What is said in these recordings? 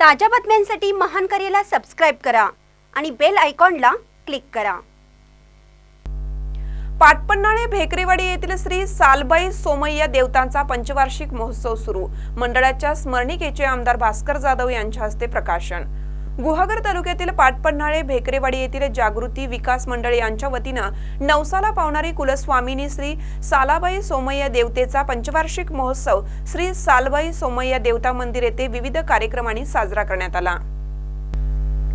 ताज्या बातम्यांसाठी महान करेला सबस्क्राईब करा आणि बेल आयकॉनला क्लिक करा. पाटपन्नाळे भेकरेवाडी येथील श्री सालबाई सोमय्या देवतांचा पंचवार्षिक महोत्सव सुरू. मंडळाच्या स्मरणिकेचे आमदार भास्कर जाधव यांच्या हस्ते प्रकाशन. गुहागर तालुक्यातील पाटपन्हाळे भेकरेवाडी येथील जागृती विकास मंडळ यांच्या वतीनं नवसाला पावणारी कुलस्वामिनी श्री सालाबाई सोमय्या देवतेचा पंचवार्षिक महोत्सव श्री सालबाई सोमय्या देवता मंदिर येथे विविध कार्यक्रमांनी साजरा करण्यात आला.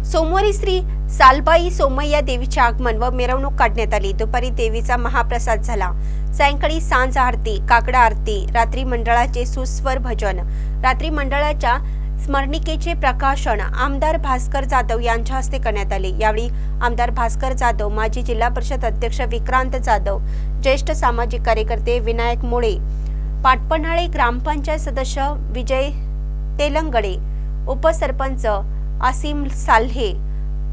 सोमवारी श्री सालबाई सोमय्या देवीचे आगमन व मिरवणूक काढण्यात आली. दुपारी देवीचा महाप्रसाद झाला. सायंकाळी सांज आरती काकडा आरती रात्री मंडळाचे सुस्वर भजन रात्री मंडळाच्या स्मरणिकेचे प्रकाशन आमदार भास्कर जाधव यांच्या हस्ते करण्यात आले. यावेळी आमदार भास्कर जाधव माजी जिल्हा परिषद अध्यक्ष विक्रांत जाधव ज्येष्ठ सामाजिक कार्यकर्ते विनायक मोळे पाटपन्हाळे ग्रामपंचायत सदस्य विजय तेलंगडे उपसरपंच आसिम साल्हे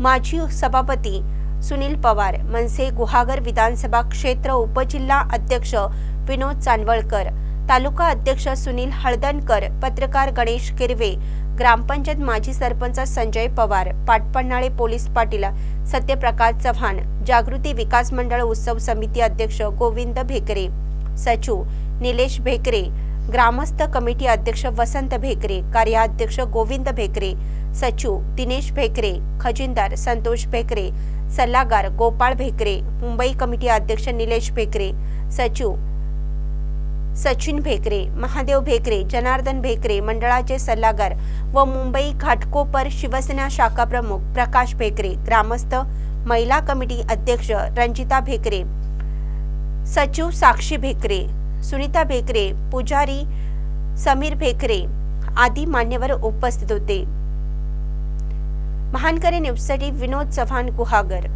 माजी सभापती सुनील पवार मनसे गुहागर विधानसभा क्षेत्र उपजिल्हा अध्यक्ष विनोद चांदवळकर तालुका अध्यक्ष सुनील हळदणकर पत्रकार गणेश किरवे ग्रामपंचायत माजी सरपंच संजय पवार पाटपन्हाळे पोलीस पाटील सत्यप्रकाश चव्हाण जागृती विकास मंडळ उत्सव समिती अध्यक्ष गोविंद भेकरे सचिव निलेश भेकरे ग्रामस्थ कमिटी अध्यक्ष वसंत भेकरे कार्याध्यक्ष गोविंद भेकरे सचिव दिनेश भेकरे खजिनदार संतोष भेकरे सल्लागार गोपाळ भेकरे मुंबई कमिटी अध्यक्ष निलेश भेकरे सचिव सचिन भेकरे महादेव भेकरे जनार्दन भेकरे मंडळाचे सल्लागार व मुंबई घाटकोपर शिवसेना शाखा प्रमुख प्रकाश भेकरे ग्रामस्थ महिला कमिटी अध्यक्ष रंजिता भेकरे सचिव साक्षी भेकरे सुनीता भेकरे पुजारी समीर भेकरे आदी मान्यवर उपस्थित होते. महानकरे न्यूजसाठी विनोद चव्हाण गुहागर.